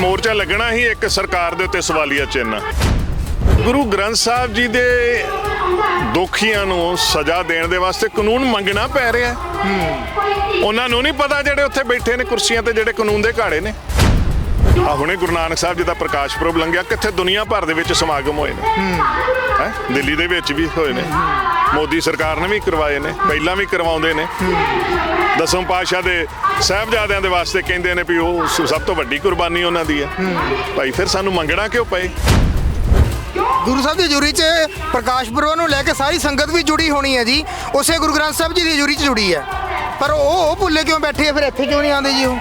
ਮੋਰਚਾ ਲੱਗਣਾ ਹੀ ਇੱਕ ਸਰਕਾਰ ਦੇ ਉੱਤੇ ਸਵਾਲੀਆ ਚਿੰਨ੍ਹ ਆ। ਗੁਰੂ ਗ੍ਰੰਥ ਸਾਹਿਬ ਜੀ ਦੇ ਦੋਖੀਆਂ ਨੂੰ ਸਜ਼ਾ ਦੇਣ ਦੇ ਵਾਸਤੇ ਕਾਨੂੰਨ ਮੰਗਣਾ ਪੈ ਰਿਹਾ ਉਹਨਾਂ ਨੂੰ ਨਹੀਂ ਪਤਾ ਜਿਹੜੇ ਉੱਥੇ ਬੈਠੇ ਨੇ ਕੁਰਸੀਆਂ ਤੇ ਜਿਹੜੇ ਕਾਨੂੰਨ ਦੇ ਘਾੜੇ ਨੇ। ਆ ਹੁਣੇ ਗੁਰੂ ਨਾਨਕ ਸਾਹਿਬ ਜੀ ਦਾ ਪ੍ਰਕਾਸ਼ ਪੁਰਬ ਲੰਘਿਆ, ਕਿੱਥੇ ਦੁਨੀਆ ਭਰ ਦੇ ਵਿੱਚ ਸਮਾਗਮ ਹੋਏ ਨੇ। ਹੈ, ਦਿੱਲੀ ਦੇ ਵਿੱਚ ਵੀ ਹੋਏ ਨੇ। ਮੋਦੀ ਸਰਕਾਰ ਨੇ ਵੀ ਕਰਵਾਏ ਨੇ, ਪਹਿਲਾਂ ਵੀ ਕਰਵਾਉਂਦੇ ਨੇ। ਦਸਮ ਪਾਤਸ਼ਾਹ ਦੇ ਸਾਹਿਬਜ਼ਾਦਿਆਂ ਦੇ ਵਾਸਤੇ ਕਹਿੰਦੇ ਨੇ ਵੀ ਉਹ ਸਭ ਤੋਂ ਵੱਡੀ ਕੁਰਬਾਨੀ ਉਹਨਾਂ ਦੀ ਹੈ। ਭਾਈ, ਫਿਰ ਸਾਨੂੰ ਮੰਗਣਾ ਕਿਉਂ ਪਏ? ਗੁਰੂ ਸਾਹਿਬ ਦੀ ਹਜ਼ੂਰੀ 'ਚ ਪ੍ਰਕਾਸ਼ ਪੁਰਬ ਨੂੰ ਲੈ ਕੇ ਸਾਰੀ ਸੰਗਤ ਵੀ ਜੁੜੀ ਹੋਣੀ ਹੈ ਜੀ। ਉਸੇ ਗੁਰੂ ਗ੍ਰੰਥ ਸਾਹਿਬ ਜੀ ਦੀ ਹਜ਼ੂਰੀ 'ਚ ਜੁੜੀ ਹੈ। ਪਰ ਉਹ ਉਹ ਭੁੱਲੇ ਕਿਉਂ ਬੈਠੇ ਆ? ਫਿਰ ਇੱਥੇ ਕਿਉਂ ਨਹੀਂ ਆਉਂਦੇ ਜੀ ਉਹ?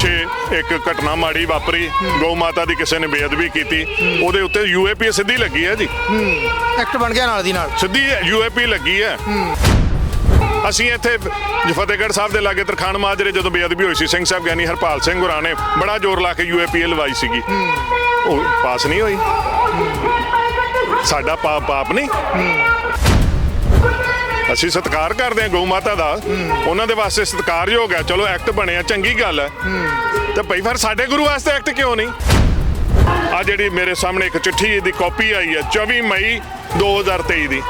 ਛੇ ਇੱਕ ਘਟਨਾ ਮਾੜੀ ਵਾਪਰੀ ਗਊ ਮਾਤਾ ਦੀ ਕਿਸੇ ਨੇ ਬੇਅਦਬੀ ਕੀਤੀ। ਉਹਦੇ ਉੱਤੇ ਯੂਏਪੀ ਸਿੱਧੀ ਲੱਗੀ ਹੈ ਜੀ। ਐਕਟ ਬਣ ਗਿਆ ਨਾਲ ਦੀ ਨਾਲ। ਸਿੱਧੀ ਯੂਏਪੀ ਲੱਗੀ ਹੈ। ਅਸੀਂ ਇੱਥੇ ਫਤਿਹਗੜ੍ਹ ਸਾਹਿਬ ਦੇ ਲਾਗੇ ਤਰਖਾਣ ਮਾਜਰੇ ਜਦੋਂ ਬੇਅਦਬੀ ਹੋਈ ਸੀ ਸਿੰਘ ਸਾਹਿਬ ਗਿਆਨੀ ਹਰਪਾਲ ਸਿੰਘ ਹੋਰਾਂ ਨੇ ਬੜਾ ਜ਼ੋਰ ਲਾ ਕੇ ਯੂਏਪੀ ਲਵਾਈ ਸੀਗੀ। ਉਹ ਪਾਸ ਨਹੀਂ ਹੋਈ। ਸਾਡਾ ਪਾਪ ਪਾਪ ਨਹੀਂ ਅਸੀਂ ਸਤਿਕਾਰ ਕਰਦੇ ਹਾਂ ਗਊ ਮਾਤਾ ਦਾ। ਉਹਨਾਂ ਦੇ ਵਾਸਤੇ ਸਤਿਕਾਰਯੋਗ ਹੈ। ਚਲੋ ਐਕਟ ਬਣਿਆ ਚੰਗੀ ਗੱਲ ਹੈ। ਤੇ ਭਾਈ ਫਿਰ ਸਾਡੇ ਗੁਰੂ ਵਾਸਤੇ ਐਕਟ ਕਿਉਂ ਨਹੀਂ? ਆ ਜਿਹੜੀ ਮੇਰੇ ਸਾਹਮਣੇ ਇੱਕ ਚਿੱਠੀ ਦੀ ਕਾਪੀ ਆਈ ਹੈ 24 ਮਈ 2023 ਦੀ।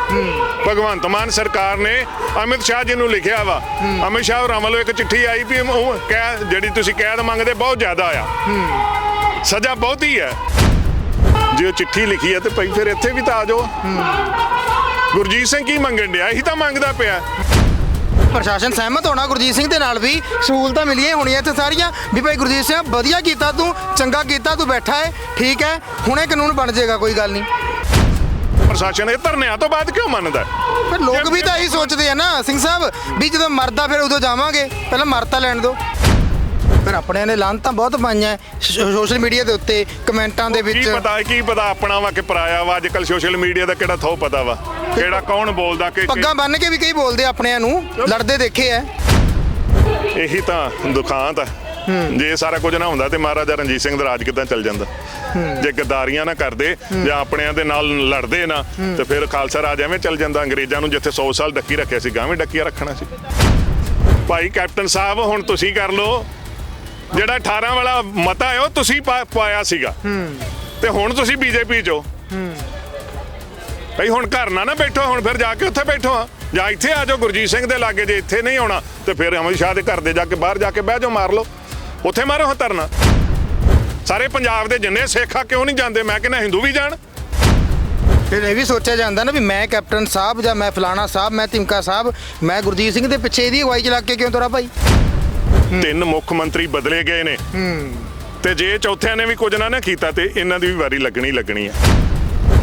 ਭਗਵੰਤ ਮਾਨ ਸਰਕਾਰ ਨੇ ਅਮਿਤ ਸ਼ਾਹ ਜੀ ਨੂੰ ਲਿਖਿਆ ਵਾ। ਅਮਿਤ ਸ਼ਾਹ ਹੋਰਾਂ ਵੱਲੋਂ ਇੱਕ ਚਿੱਠੀ ਆਈ ਵੀ ਉਹ ਕਹਿ ਜਿਹੜੀ ਤੁਸੀਂ ਕੈਦ ਮੰਗਦੇ, ਬਹੁਤ ਜ਼ਿਆਦਾ ਆ। ਸਜ਼ਾ ਬਹੁਤੀ ਹੈ। ਜੇ ਉਹ ਚਿੱਠੀ ਲਿਖੀ ਹੈ ਤੇ ਭਾਈ ਫਿਰ ਇੱਥੇ ਵੀ ਤਾਂ ਆ ਜਾਓ। ਗੁਰਜੀਤ ਸਿੰਘ ਕੀ ਮੰਗਣ ਡਿਆ? ਇਹੀ ਤਾਂ ਮੰਗਦਾ ਪਿਆ। ਪ੍ਰਸ਼ਾਸਨ ਸਹਿਮਤ ਹੋਣਾ ਗੁਰਜੀਤ ਸਿੰਘ ਦੇ ਨਾਲ ਵੀ ਸਹੂਲਤਾਂ ਮਿਲੀਆਂ ਹੋਣੀਆਂ ਇੱਥੇ ਸਾਰੀਆਂ। ਵੀ ਭਾਈ ਗੁਰਜੀਤ ਸਿੰਘ ਵਧੀਆ ਕੀਤਾ ਤੂੰ ਚੰਗਾ ਕੀਤਾ ਤੂੰ ਬੈਠਾ ਹੈ ਠੀਕ ਹੈ ਹੁਣੇ ਕਾਨੂੰਨ ਬਣ ਜਾਏਗਾ ਕੋਈ ਗੱਲ ਨਹੀਂ। ਪ੍ਰਸ਼ਾਸਨ ਇਹ ਧਰਨਿਆਂ ਤੋਂ ਬਾਅਦ ਕਿਉਂ ਮੰਨਦਾ? ਪਰ ਲੋਕ ਵੀ ਤਾਂ ਇਹੀ ਸੋਚਦੇ ਆ ਨਾ ਸਿੰਘ ਸਾਹਿਬ ਵੀ ਜਦੋਂ ਮਰਦਾ ਫਿਰ ਉਦੋਂ ਜਾਵਾਂਗੇ। ਪਹਿਲਾਂ ਮਰਤਾ ਲੈਣ ਦਿਓ। ਫਿਰ ਆਪਣਿਆਂ ਨੇ ਲਾਂਤਾਂ ਬਹੁਤ ਪਾਈਆਂ ਸੋਸ਼ਲ ਮੀਡੀਆ ਦੇ ਉੱਤੇ ਕਮੈਂਟਾਂ ਦੇ ਕੀ ਵਿੱਚ। ਪਤਾ ਕੀ ਪਤਾ ਆਪਣਾ ਵਾ ਕਿ ਪਰਾਇਆ ਵਾ ਅੱਜ ਕੱਲ ਸੋਸ਼ਲ ਮੀਡੀਆ ਦਾ ਕਿਹੜਾ ਥੋ ਪਤਾ ਵਾ? ਕਿਹੜਾ ਕੌਣ ਬੋਲਦਾ ਕਿ ਪੱਗਾਂ ਬੰਨ ਕੇ ਵੀ ਕਈ ਬੋਲਦੇ ਆ ਆਪਣਿਆਂ ਨੂੰ ਲੜਦੇ ਦੇਖੇ ਆ। ਇਹੀ ਤਾਂ ਦੁਖਾਂਤ ਹੈ। ਜੇ ਸਾਰਾ ਕੁਝ ਨਾ ਹੁੰਦਾ ਤੇ ਮਹਾਰਾਜਾ ਰਣਜੀਤ ਸਿੰਘ ਦਾ ਰਾਜ ਕਿਦਾਂ ਚੱਲ ਜਾਂਦਾ? ਜੇ ਗੱਦਾਰੀਆਂ ਨਾ ਕਰਦੇ ਜਾਂ ਆਪਣਿਆਂ ਦੇ ਨਾਲ ਲੜਦੇ ਨਾ ਤੇ ਫਿਰ ਖਾਲਸਾ ਰਾਜ ਐਵੇਂ ਚੱਲ ਜਾਂਦਾ। ਅੰਗਰੇਜ਼ਾਂ ਨੂੰ ਜਿੱਥੇ 100 ਸਾਲ ਡੱਕੀ ਰੱਖਿਆ ਸੀ ਗਾਵੇਂ ਡੱਕੀਆਂ ਰੱਖਣਾ ਸੀ। ਭਾਈ ਕੈਪਟਨ ਸਾਹਿਬ ਹੁਣ ਤੁਸੀਂ ਕਰ ਲਓ। ਜਿਹੜਾ 18 ਵਾਲਾ ਮਤਾ ਹੈ ਉਹ ਤੁਸੀਂ ਪਾ- ਪਾਇਆ ਸੀਗਾ। ਤੇ ਹੁਣ ਤੁਸੀਂ ਬੀਜੇਪੀ ਚੋ ਭਾਈ ਹੁਣ ਘਰ ਨਾ ਨਾ ਬੈਠੋ ਹੁਣ ਫਿਰ ਜਾ ਕੇ ਉੱਥੇ ਬੈਠੋ ਆ ਜਾਂ ਇੱਥੇ ਆ ਜਾਓ ਗੁਰਜੀਤ ਸਿੰਘ ਦੇ ਲਾਗੇ ਜੇ ਇੱਥੇ ਨਹੀਂ ਆਉਣਾ ਤੇ ਫਿਰ ਅਮਿਤ ਸ਼ਾਹ ਦੇ ਘਰ ਦੇ ਜਾ ਕੇ ਬਾਹਰ ਜਾ ਕੇ ਬਹਿ ਜਾਓ ਮਾਰ ਲਓ। ਉੱਥੇ ਮਾਰੋ ਹਾਂ ਧਰਨਾ। ਸਾਰੇ ਪੰਜਾਬ ਦੇ ਜਿੰਨੇ ਸਿੱਖਾ ਕਿਉਂ ਨਹੀਂ ਜਾਂਦੇ? ਮੈਂ ਕਹਿੰਦਾ ਹਿੰਦੂ ਵੀ ਜਾਣ। ਫਿਰ ਇਹ ਵੀ ਸੋਚਿਆ ਜਾਂਦਾ ਨਾ ਵੀ ਮੈਂ ਕੈਪਟਨ ਸਾਹਿਬ ਜਾਂ ਮੈਂ ਫਲਾਣਾ ਸਾਹਿਬ ਮੈਂ ਤਿਮਕਾ ਸਾਹਿਬ ਮੈਂ ਗੁਰਜੀਤ ਸਿੰਘ ਦੇ ਪਿੱਛੇ ਇਹਦੀ ਅਗਵਾਈ ਚ ਲੱਗ ਕੇ ਕਿਉਂ ਤੁਰਾ ਭਾਈ? ਤਿੰਨ ਮੁੱਖ ਮੰਤਰੀ ਬਦਲੇ ਗਏ ਨੇ। ਤੇ ਜੇ ਚੌਥਿਆਂ ਨੇ ਵੀ ਕੁਝ ਨਾ ਨਾ ਕੀਤਾ ਤੇ ਇਹਨਾਂ ਦੀ ਵੀ ਵਾਰੀ ਲੱਗਣੀ ਲੱਗਣੀ ਆ।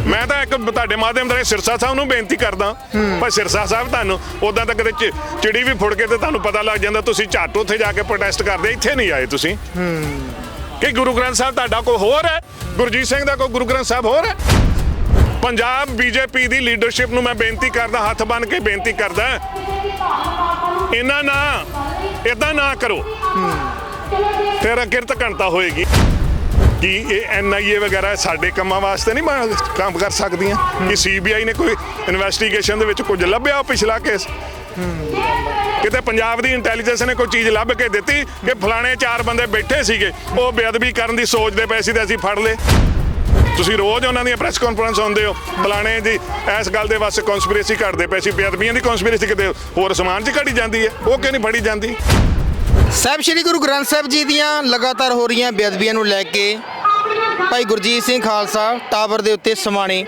ਮੈਂ ਤਾਂ ਇੱਕ ਤੁਹਾਡੇ ਮਾਧਿਅਮ ਰਾਹੀਂ ਸਿਰਸਾ ਸਾਹਿਬ ਨੂੰ ਬੇਨਤੀ ਕਰਦਾ। ਪਰ ਸਿਰਸਾ ਸਾਹਿਬ ਤੁਹਾਨੂੰ ਉਦਾਂ ਤਾਂ ਕਦੇ ਚਿ- ਚਿੜੀ ਵੀ ਫੁੜ ਕੇ ਤੇ ਤੁਹਾਨੂੰ ਪਤਾ ਲੱਗ ਜਾਂਦਾ, ਤੁਸੀਂ ਝੱਟ ਉੱਥੇ ਜਾ ਕੇ ਪ੍ਰੋਟੈਸਟ ਕਰਦੇ, ਇੱਥੇ ਨਹੀਂ ਆਏ ਤੁਸੀਂ। ਕਿ ਗੁਰੂ ਗ੍ਰੰਥ ਸਾਹਿਬ ਤੁਹਾਡਾ ਕੋਈ ਹੋਰ ਹੈ? ਗੁਰਜੀਤ ਸਿੰਘ ਦਾ ਕੋਈ ਗੁਰੂ ਗ੍ਰੰਥ ਸਾਹਿਬ ਹੋਰ ਹੈ? ਪੰਜਾਬ ਬੀਜੇਪੀ ਦੀ ਲੀਡਰਸ਼ਿਪ ਨੂੰ ਮੈਂ ਬੇਨਤੀ ਕਰਦਾ, ਹੱਥ ਬੰਨ ਕੇ ਬੇਨਤੀ ਕਰਦਾ। ਇਹਨਾਂ ਨਾ ਇਦਾਂ ਨਾ ਕਰੋ। ਫਿਰ ਅਕਿਰਤ ਘਣਤਾ ਹੋਏਗੀ। ਕਿ ਇਹ ਐਨਆਈਏ ਵਗੈਰਾ ਸਾਡੇ ਕੰਮਾਂ ਵਾਸਤੇ ਨਹੀਂ ਮ- ਕੰਮ ਕਰ ਸਕਦੀਆਂ? ਕਿ ਸੀਬੀਆਈ ਨੇ ਕੋਈ ਇਨਵੈਸਟੀਗੇਸ਼ਨ ਦੇ ਵਿੱਚ ਕੁਝ ਲੱਭਿਆ ਉਹ ਪਿਛਲਾ ਕੇਸ? ਕਿਤੇ ਪੰਜਾਬ ਦੀ ਇੰਟੈਲੀਜੈਂਸ ਨੇ ਕੋਈ ਚੀਜ਼ ਲੱਭ ਕੇ ਦਿੱਤੀ ਕਿ ਫਲਾਣੇ ਚਾਰ ਬੰਦੇ ਬੈਠੇ ਸੀਗੇ, ਉਹ ਬੇਅਦਬੀ ਕਰਨ ਦੀ ਸੋਚਦੇ ਪਏ ਸੀ ਤੇ ਅਸੀਂ ਫੜ ਲਏ। ਤੁਸੀਂ ਰੋਜ਼ ਉਹਨਾਂ ਦੀਆਂ ਪ੍ਰੈਸ ਕਾਨਫਰੰਸ ਹੁੰਦੇ ਹੋ। ਫਲਾਣੇ ਜੀ ਇਸ ਗੱਲ ਦੇ ਵਾਸਤੇ ਕਨਸਪੀਰੇਸੀ ਘੜਦੇ ਪਏ ਸੀ, ਬੇਅਦਬੀਆਂ ਦੀ ਕਨਸਪੀਰੇਸੀ ਕਿਤੇ ਹੋਰ ਸਮਾਨ 'ਚ ਘੜੀ ਜਾਂਦੀ ਹੈ, ਉਹ ਕਿਉਂ ਨਹੀਂ ਫੜੀ ਜਾਂਦੀ? ਸਾਹਿਬ, ਸ੍ਰੀ ਗੁਰੂ ਗ੍ਰੰਥ ਸਾਹਿਬ ਜੀ ਦੀਆਂ ਲਗਾਤਾਰ ਹੋ ਰਹੀਆਂ ਬੇਅਦਬੀਆਂ ਨੂੰ ਲੈ ਕੇ ਭਾਈ ਗੁਰਜੀਤ ਸਿੰਘ ਖਾਲਸਾ ਟਾਵਰ ਦੇ ਉੱਤੇ ਸਮਾਣੇ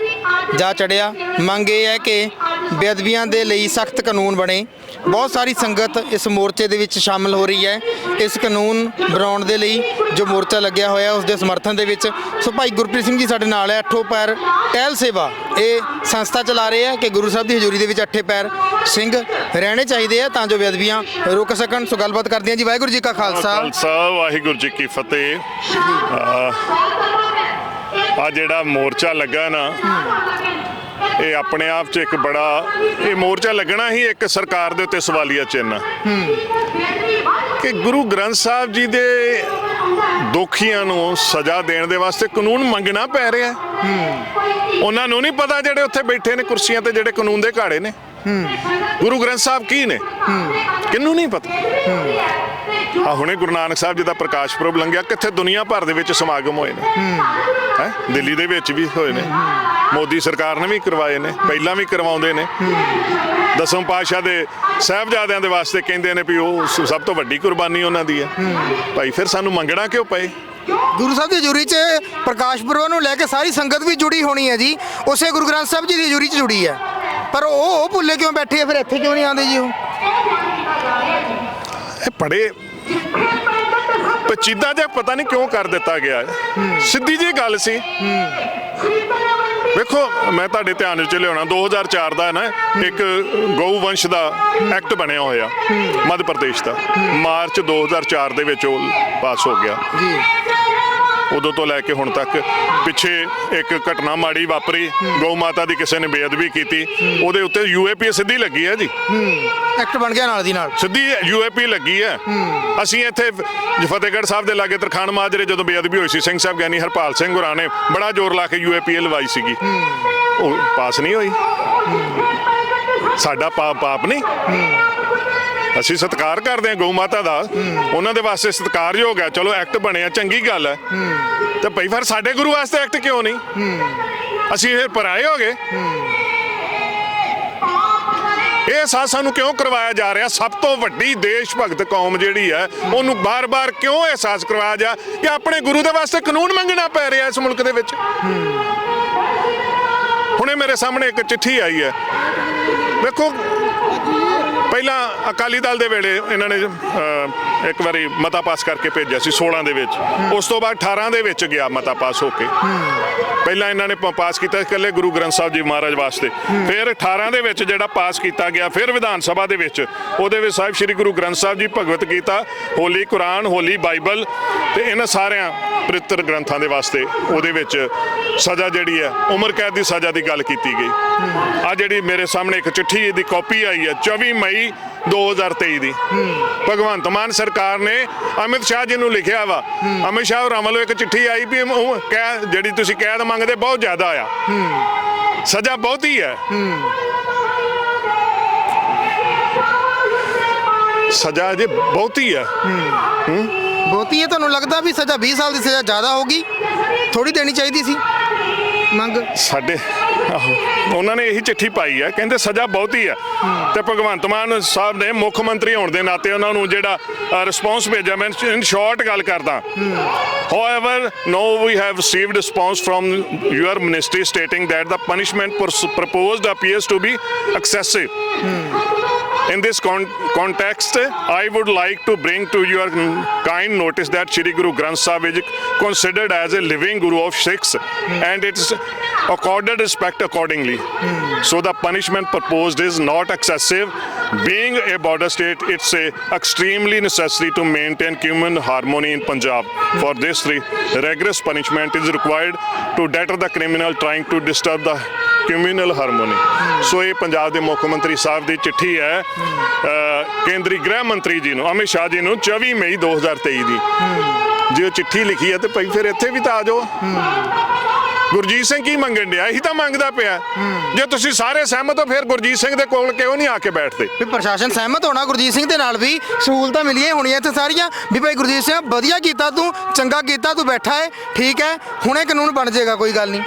ਜਾ ਚੜਿਆ। ਮੰਗ ਇਹ ਹੈ ਕਿ ਬੇਅਦਬੀਆਂ ਦੇ ਲਈ ਸਖਤ ਕਾਨੂੰਨ ਬਣੇ। ਬਹੁਤ ਸਾਰੀ ਸੰਗਤ ਇਸ ਮੋਰਚੇ ਦੇ ਵਿੱਚ ਸ਼ਾਮਲ ਹੋ ਰਹੀ ਹੈ। ਇਸ ਕਾਨੂੰਨ ਬਣਾਉਣ ਦੇ ਲਈ ਜੋ ਮੋਰਚਾ ਲੱਗਿਆ ਹੋਇਆ ਉਸ ਦੇ ਸਮਰਥਨ ਦੇ ਵਿੱਚ। ਸੋ ਭਾਈ ਗੁਰਪ੍ਰੀਤ ਸਿੰਘ ਜੀ ਸਾਡੇ ਨਾਲ ਹੈ, ਅੱਠੋਂ ਪੈਰ ਟਹਿਲ ਸੇਵਾ। ਇਹ ਸੰਸਥਾ ਚਲਾ ਰਹੇ ਆ ਕਿ ਗੁਰੂ ਸਾਹਿਬ ਦੀ ਹਜ਼ੂਰੀ ਦੇ ਵਿੱਚ ਅੱਠੇ ਪੈਰ ਸਿੰਘ ਰਹਿਣੇ ਚਾਹੀਦੇ ਆ ਤਾਂ ਜੋ ਬੇਅਦਬੀਆਂ ਰੁਕ ਸਕਣ। ਸੋ ਗੱਲਬਾਤ ਕਰਦੇ ਹਾਂ ਜੀ। ਵਾਹਿਗੁਰੂ ਜੀ ਕਾ ਖਾਲਸਾ। ਖਾਲਸਾ, ਵਾਹਿਗੁਰੂ ਜੀ ਕੀ ਫਤਿਹ। ਆ ਜਿਹੜਾ ਮੋਰਚਾ ਲੱਗਾ ਨਾ ਇਹ ਆਪਣੇ ਆਪ 'ਚ ਇੱਕ ਬੜਾ ਇਹ ਮੋਰਚਾ ਲੱਗਣਾ ਹੀ ਇੱਕ ਸਰਕਾਰ ਦੇ ਉੱਤੇ ਸਵਾਲੀਆ ਚਿੰਨ੍ਹ ਕਿ ਗੁਰੂ ਗ੍ਰੰਥ ਸਾਹਿਬ ਜੀ ਦੇ ਦੋਖੀਆਂ ਨੂੰ ਸਜ਼ਾ ਦੇਣ ਦੇ ਵਾਸਤੇ ਕਾਨੂੰਨ ਮੰਗਣਾ ਪੈ ਰਿਹਾ। ਹੈ। ਉਹਨਾਂ ਨੂੰ ਨਹੀਂ ਪਤਾ ਜਿਹੜੇ ਉੱਥੇ ਬੈਠੇ ਨੇ ਕੁਰਸੀਆਂ ਤੇ ਜਿਹੜੇ ਕਾਨੂੰਨ ਦੇ ਘਾੜੇ ਨੇ। ਗੁਰੂ ਗ੍ਰੰਥ ਸਾਹਿਬ ਕੀ ਨੇ? ਕਿੰਨੂੰ ਨਹੀਂ ਪਤਾ? ਆ ਹੁਣੇ ਗੁਰੂ ਨਾਨਕ ਸਾਹਿਬ ਜੀ ਦਾ ਪ੍ਰਕਾਸ਼ ਪੁਰਬ ਲੰਘਿਆ ਕਿੱਥੇ ਦੁਨੀਆ ਭਰ ਦੇ ਵਿੱਚ ਸਮਾਗਮ ਹੋਏ ਨੇ। ਹੈ? ਦਿੱਲੀ ਦੇ ਵਿੱਚ ਵੀ ਹੋਏ ਨੇ। ਮੋਦੀ ਸਰਕਾਰ ਨੇ ਵੀ ਕਰਵਾਏ ਨੇ ਪਹਿਲਾਂ ਵੀ ਕਰਵਾਉਂਦੇ ਨੇ। ਦਸਮ ਪਾਤਸ਼ਾਹ ਦੇ ਸਾਹਿਬਜ਼ਾਦਿਆਂ ਦੇ ਵਾਸਤੇ ਕਹਿੰਦੇ ਨੇ ਵੀ ਉਹ ਸਭ ਤੋਂ ਵੱਡੀ ਕੁਰਬਾਨੀ ਉਹਨਾਂ ਦੀ ਹੈ। ਭਾਈ ਫਿਰ ਸਾਨੂੰ ਮੰਗਣਾ ਕਿਉਂ ਪਏ? ਗੁਰੂ ਸਾਹਿਬ ਦੀ ਹਜ਼ੂਰੀ 'ਚ ਪ੍ਰਕਾਸ਼ ਪੁਰਬ ਨੂੰ ਲੈ ਕੇ ਸਾਰੀ ਸੰਗਤ ਵੀ ਜੁੜੀ ਹੋਣੀ ਹੈ ਜੀ। ਉਸੇ ਗੁਰੂ ਗ੍ਰੰਥ ਸਾਹਿਬ ਜੀ ਦੀ ਹਜ਼ੂਰੀ 'ਚ ਜੁੜੀ ਹੈ। ਪਰ ਉਹ ਉਹ ਭੁੱਲੇ ਕਿਉਂ ਬੈਠੇ ਆ? ਫਿਰ ਇੱਥੇ ਕਿਉਂ ਨਹੀਂ ਆਉਂਦੇ ਜੀ ਉਹ? ਇਹ ਬੜੇ ਪਚੀਦਾ ਜਿਹਾ ਪਤਾ ਨਹੀਂ ਕਿਉਂ ਕਰ ਦਿੱਤਾ ਗਿਆ ਹੈ। ਸਿੱਧੀ ਜੀ ਗੱਲ ਸੀ। ਵੇਖੋ, ਮੈਂ ਤੁਹਾਡੇ ਧਿਆਨ ਵਿੱਚ ਲਿਆਉਣਾ। 2004 ਦਾ ਹੈ ਨਾ, ਇੱਕ ਗਊ ਵੰਸ਼ ਦਾ ਐਕਟ ਬਣਿਆ ਹੋਇਆ, ਮੱਧ ਪ੍ਰਦੇਸ਼ ਦਾ। ਮਾਰਚ 2004 ਦੇ ਵਿੱਚ ਉਹ ਪਾਸ ਹੋ ਗਿਆ। ਉਦੋਂ ਤੋਂ ਲੈ ਕੇ ਹੁਣ ਤੱਕ ਪਿੱਛੇ ਇੱਕ ਘਟਨਾ ਮਾੜੀ ਵਾਪਰੀ ਗਊ ਮਾਤਾ ਦੀ ਕਿਸੇ ਨੇ ਬੇਅਦਬੀ ਕੀਤੀ ਉਹਦੇ ਉੱਤੇ ਯੂਏਪੀ ਸਿੱਧੀ ਲੱਗੀ ਹੈ ਜੀ। ਐਕਟ ਬਣ ਗਿਆ ਨਾਲ ਦੀ ਨਾਲ। ਸਿੱਧੀ ਯੂਏਪੀ ਲੱਗੀ ਹੈ। ਅਸੀਂ ਇੱਥੇ ਫਤਿਹਗੜ੍ਹ ਸਾਹਿਬ ਦੇ ਲਾਗੇ ਤਰਖਾਣ ਮਾਜਰੇ ਜਦੋਂ ਬੇਅਦਬੀ ਹੋਈ ਸੀ ਸਿੰਘ ਸਾਹਿਬ ਗਿਆਨੀ ਹਰਪਾਲ ਸਿੰਘ ਹੋਰਾਂ ਨੇ ਬੜਾ ਜ਼ੋਰ ਲਾ ਕੇ ਯੂਏਪੀ ਲਵਾਈ ਸੀਗੀ। ਉਹ ਪਾਸ ਨਹੀਂ ਹੋਈ। ਸਾਡਾ ਪਾਪ ਪਾਪ ਨਹੀਂ ਅਸੀਂ ਸਤਿਕਾਰ ਕਰਦੇ ਹਾਂ ਗਊ ਮਾਤਾ ਦਾ। ਉਹਨਾਂ ਦੇ ਵਾਸਤੇ ਸਤਿਕਾਰਯੋਗ ਹੈ। ਚਲੋ ਐਕਟ ਬਣਿਆ ਚੰਗੀ ਗੱਲ ਹੈ। ਤੇ ਭਈ ਫਿਰ ਸਾਡੇ ਗੁਰੂ ਵਾਸਤੇ ਐਕਟ ਕਿਉਂ ਨਹੀਂ? ਅਸੀਂ ਫਿਰ ਪਰਾਏ ਹੋ ਗਏ। ਇਹ ਅਹਿਸਾਸ ਸਾਨੂੰ ਕਿਉਂ ਕਰਵਾਇਆ ਜਾ ਰਿਹਾ? ਸਭ ਤੋਂ ਵੱਡੀ ਦੇਸ਼ ਭਗਤ ਕੌਮ ਜਿਹੜੀ ਹੈ, ਉਹਨੂੰ ਬਾਰ-ਬਾਰ ਕਿਉਂ ਅਹਿਸਾਸ ਕਰਵਾਇਆ ਜਾ? ਕਿ ਆਪਣੇ ਗੁਰੂ ਦੇ ਵਾਸਤੇ ਕਾਨੂੰਨ ਮੰਗਣਾ ਪੈ ਰਿਹਾ ਇਸ ਮੁਲਕ ਦੇ ਵਿੱਚ। ਹੁਣੇ ਮੇਰੇ ਸਾਹਮਣੇ ਇੱਕ ਚਿੱਠੀ ਆਈ ਹੈ। ਵੇਖੋ ਪਹਿਲਾਂ ਅਕਾਲੀ ਦਲ ਦੇ ਵੇਲੇ ਇਹਨਾਂ ਨੇ ਇੱਕ ਵਾਰੀ ਮਤਾ ਪਾਸ ਕਰਕੇ ਭੇਜਿਆ ਸੀ 16 ਦੇ ਵਿੱਚ। ਉਸ ਤੋਂ ਬਾਅਦ 18 ਦੇ ਵਿੱਚ ਗਿਆ ਮਤਾ ਪਾਸ ਹੋ ਕੇ। ਪਹਿਲਾਂ ਇਹਨਾਂ ਨੇ ਪਾਸ ਕੀਤਾ ਸੀ ਇਕੱਲੇ ਗੁਰੂ ਗ੍ਰੰਥ ਸਾਹਿਬ ਜੀ ਮਹਾਰਾਜ ਵਾਸਤੇ। ਫਿਰ 18 ਦੇ ਵਿੱਚ ਜਿਹੜਾ ਪਾਸ ਕੀਤਾ ਗਿਆ, ਫਿਰ ਵਿਧਾਨ ਸਭਾ ਦੇ ਵਿੱਚ। ਉਹਦੇ ਵਿੱਚ ਸਾਹਿਬ ਸ੍ਰੀ Guru Granth Sahib ji Bhagavad Gita, holy Quran, holy Bible ਤੇ ਇਹਨਾਂ ਸਾਰਿਆਂ ਪਵਿੱਤਰ ਗ੍ਰੰਥਾਂ ਦੇ ਵਾਸਤੇ ਉਹਦੇ ਵਿੱਚ ਸਜ਼ਾ ਜਿਹੜੀ ਹੈ, ਉਮਰ ਕੈਦ ਦੀ ਸਜ਼ਾ ਦੀ ਗੱਲ ਕੀਤੀ ਗਈ। ਆ ਜਿਹੜੀ ਮੇਰੇ ਸਾਹਮਣੇ ਇੱਕ ਚਿੱਠੀ ਦੀ ਕਾਪੀ ਆਈ ਹੈ 24 ਮਈ 2023 ਦੀ। ਭਗਵੰਤ ਮਾਨ ਸਰਕਾਰ ਨੇ ਅਮਿਤ ਸ਼ਾਹ ਜੀ ਨੂੰ ਲਿਖਿਆ ਵਾ। ਅਮਿਤ ਸ਼ਾਹ ਹੋਰਾਂ ਵੱਲੋਂ ਇੱਕ ਚਿੱਠੀ ਆਈ ਵੀ ਉਹ ਕਹਿ ਜਿਹੜੀ ਤੁਸੀਂ ਕੈਦ ਮੰਗਦੇ ਬਹੁਤ ਜ਼ਿਆਦਾ ਆ। ਸਜ਼ਾ ਬਹੁਤੀ ਹੈ ਸਜ਼ਾ ਜੇ ਬਹੁਤੀ ਆ ਬਹੁਤੀ ਇਹ ਤੁਹਾਨੂੰ ਲੱਗਦਾ ਵੀ ਸਜ਼ਾ 20 ਸਾਲ ਦੀ ਸਜ਼ਾ ਜ਼ਿਆਦਾ ਹੋਗੀ ਥੋੜੀ ਦੇਣੀ ਚਾਹੀਦੀ ਸੀ। ਮੰਗ ਸਾਡੇ ਆਹੋ ਉਹਨਾਂ ਨੇ ਇਹੀ ਚਿੱਠੀ ਪਾਈ ਹੈ ਕਹਿੰਦੇ ਸਜ਼ਾ ਬਹੁਤੀ ਹੈ ਤੇ ਭਗਵੰਤ ਮਾਨ ਸਾਹਿਬ ਨੇ ਮੁੱਖ ਮੰਤਰੀ ਹੋਣ ਦੇ ਨਾਤੇ ਉਹਨਾਂ ਨੂੰ ਜਿਹੜਾ ਰਿਸਪੌਂਸ ਭੇਜਿਆ ਮੈਂ ਇਨ ਸ਼ਾਰਟ ਗੱਲ ਕਰਦਾ however no we have received response from your ministry stating that the punishment pers- proposed appears to be excessive In this con- context, I would like to bring to your kind notice that Shri Guru Granth Sahib is considered as a living Guru of Sikhs and it's accorded respect accordingly. So the punishment proposed is not excessive. Being a border state, it's a extremely necessary to maintain human harmony in Punjab. For this, rigorous punishment is required to deter the criminal trying to disturb the communal harmony so ਇਹ ਪੰਜਾਬ ਦੇ ਮੁੱਖ ਮੰਤਰੀ ਸਾਹਿਬ ਦੀ ਚਿੱਠੀ ਹੈ ਕੇਂਦਰੀ ਗ੍ਰਹਿ ਮੰਤਰੀ ਜੀ ਨੂੰ, ਅਮਿਤ ਸ਼ਾਹ ਜੀ ਨੂੰ 24 ਮਈ 2023 ਦੀ। ਜੇ ਉਹ ਚਿੱਠੀ ਲਿਖੀ ਹੈ ਤੇ ਭਾਈ ਫਿਰ ਇੱਥੇ ਵੀ ਤਾਂ ਆ ਜਾਓ। ਗੁਰਜੀਤ ਸਿੰਘ ਕੀ ਮੰਗਣ ਡਿਆ? ਇਹੀ ਤਾਂ ਮੰਗਦਾ ਪਿਆ। ਜੇ ਤੁਸੀਂ ਸਾਰੇ ਸਹਿਮਤ ਹੋ, ਫਿਰ ਗੁਰਜੀਤ ਸਿੰਘ ਦੇ ਕੋਲ ਕਿਉਂ ਨਹੀਂ ਆ ਕੇ ਬੈਠਦੇ? ਵੀ ਪ੍ਰਸ਼ਾਸਨ ਸਹਿਮਤ ਹੋਣਾ, ਗੁਰਜੀਤ ਸਿੰਘ ਦੇ ਨਾਲ ਵੀ ਸਹੂਲਤਾਂ ਮਿਲੀਆਂ ਹੋਣੀਆਂ ਇੱਥੇ ਸਾਰੀਆਂ। ਵੀ ਭਾਈ ਗੁਰਜੀਤ ਸਿੰਘ, ਵਧੀਆ ਕੀਤਾ ਤੂੰ, ਚੰਗਾ ਕੀਤਾ ਤੂੰ ਬੈਠਾ ਹੈ ਠੀਕ ਹੈ, ਹੁਣੇ ਕਾਨੂੰਨ ਬਣ ਜਾਏਗਾ, ਕੋਈ ਗੱਲ ਨਹੀਂ।